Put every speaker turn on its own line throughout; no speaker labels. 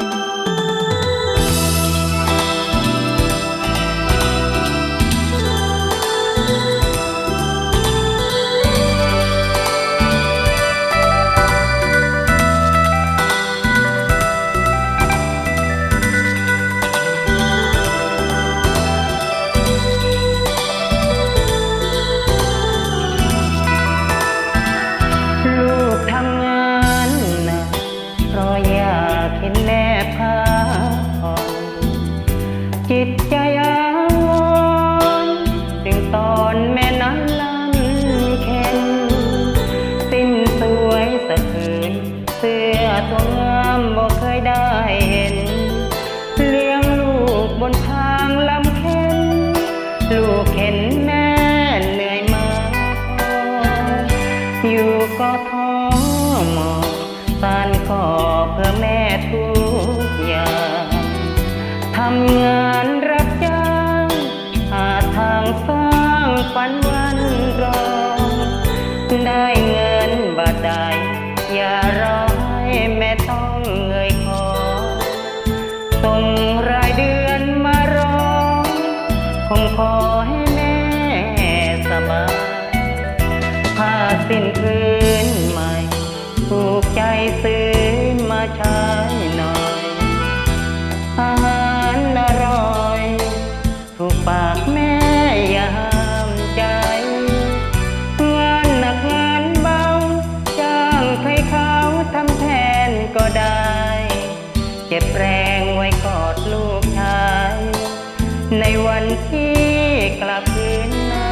ลู จิตใจอาวรณ์ถึงตอนแม่นั้นลำเค็นสิ้นสวยสะคืนเสื้อตัวงามบ่เคยได้เห็น เลี้ยงลูกบนทางลำเค็นลูกเห็นแม่เหนื่อยมาพอยู่ก็ท้อหมองสานก่อเพื่อแม่ทุกอย่างทำงาน ฝันวันรอ ได้เงินบาทใดอย่ารอให้แม่ต้องเงยคอส่งรายเดือนมารอคงขอให้แม่สบายผ้าสิ้นคืนใหม่ ถูกใจซื้อมาใช้ เจ็บแรงไว้กอดลูกชาย ในวันที่กลับคืนนา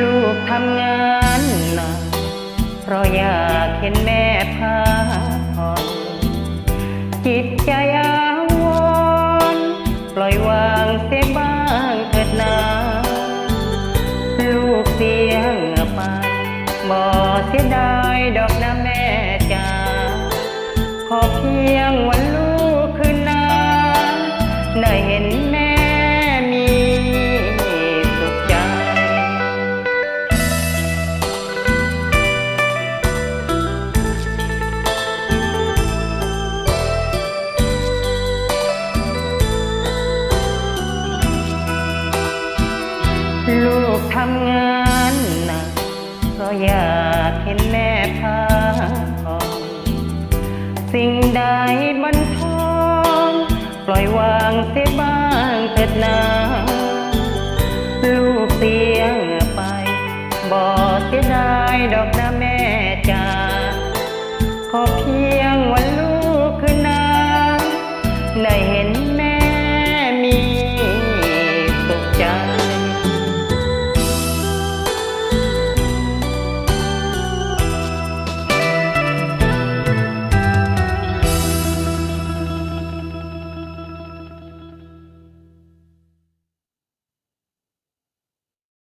ลูกทำงานหนักเพราะอยากเห็นแม่พักผ่อนจิตใจอาวรปล่อยวางเสียบ้างเถิดนาลูกเสียงไปบ่เสี ลูกทำงานหนักเพราะอยากเห็นแม่พักผ่อนสิ่งใดบันทองปล่อยวางเสียบ้างเถิดนาลูกเสียงไปบ่เสียดายดอกนะแม่จ๋าขอเพียงวันลูกคืนนาได้เห็น